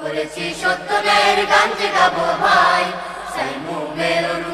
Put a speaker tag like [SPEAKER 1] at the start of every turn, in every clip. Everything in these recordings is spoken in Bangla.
[SPEAKER 1] করেছি সত্য ন্যায়ের গান যে গাবো ভাই সাই অরুণ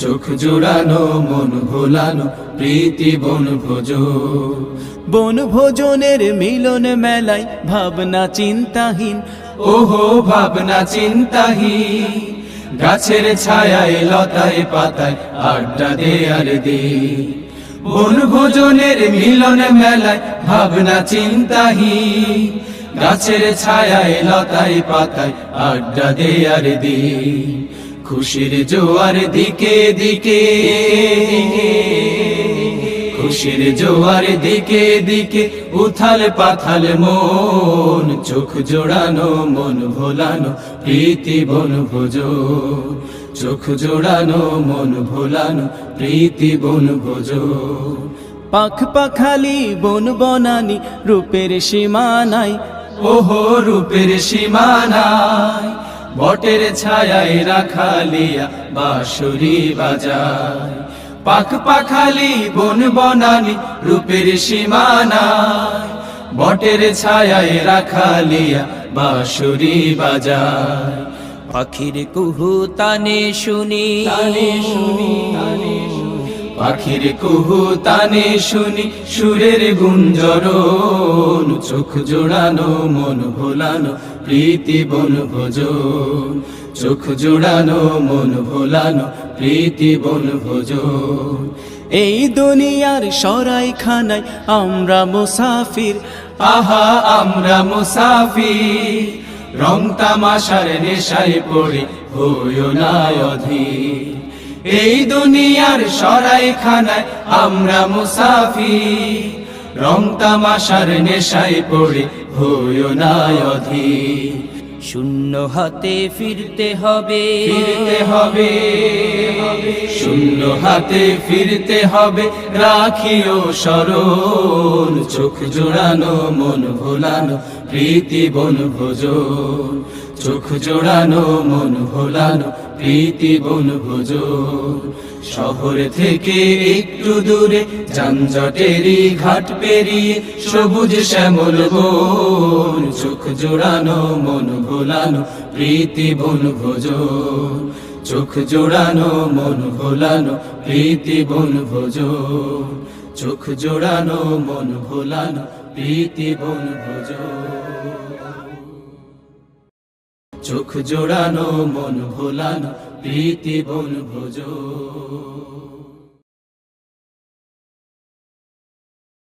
[SPEAKER 2] চোখ জোড়ানো মন ভোলানো প্রীতি বন ভোজন বন ভোজনের মিলন মেলায় ভাবনা চিন্তাহীন। ওহো ভাবনা চিন্তাহীন। গাছের ছায়ায় লতায় পাতায় আড্ডা দে আর দে বন ভোজনের মিলন মেলায় ভাবনা চিন্তাহীন। গাছের ছায়ায় লতায় পাতায় আড্ডা দে আর দে খুশির জোয়ার দিকে দিকে। খুশির জোয়ার দিকে দিকে উথাল পাথাল মন, চোখ জোড়ানো, মন ভোলানো, প্রীতি বন ভোজ চোখ জোড়ানো, মন ভোলানো, প্রীতি বন ভোজ পাখ পাখালি, বন বনানি, রূপের সীমানাই ওহো, রূপের সীমানায়। বটের ছায়ায় রাখালিয়া বাঁশুরি বাজায়। পাখ পাখালি বন বনানি রূপের সীমানা বটের ছায়ায় রাখালিয়া বাঁশুরি বাজায়।
[SPEAKER 3] পাখির কুহু তানে শুনি
[SPEAKER 2] তানে শুনি পাখির কুহু তানে শুনি, সুরের গুঞ্জরণ, চোখ জোড়ানো, মন ভোলানো, প্রীতি বন ভোজন। চোখ জোড়ানো, মন ভোলানো, প্রীতি বন ভোজন। এই দুনিয়ার সরাই খানায় আমরা মুসাফির, আহা, আমরা মুসাফির। রং তামাশার নেশায় পড়ে, হইও না অধীর। এই দুনিয়ার সরাই খানায় আমরা মুসাফি রং তামাশার নেশায় পড়ে হইও না অধীর।
[SPEAKER 3] শূন্য হাতে ফিরতে হবে।
[SPEAKER 2] ফিরতে হবে। শূন্য হাতে ফিরতে হবে। রাখিও স্মরণ চোখ জোড়ানো মন ভোলানো প্রীতি বন ভোজন চোখ জোড়ানো, মন ভোলানো, প্রীতি বন ভোজন। শহর থেকে একটু দূরে যানজটেরই ঘাট পেরিয়ে সবুজ শ্যামল বন। চোখ জোড়ানো, মন ভোলানো, প্রীতি বন ভোজন। চোখ জোড়ানো, মন ভোলানো, প্রীতি বন ভোজন। চোখ জোড়ানো, মন ভোলানো, প্রীতি বন ভোজন। চোখ জোড়ানো মন ভোলানো প্রীতি বন ভোজন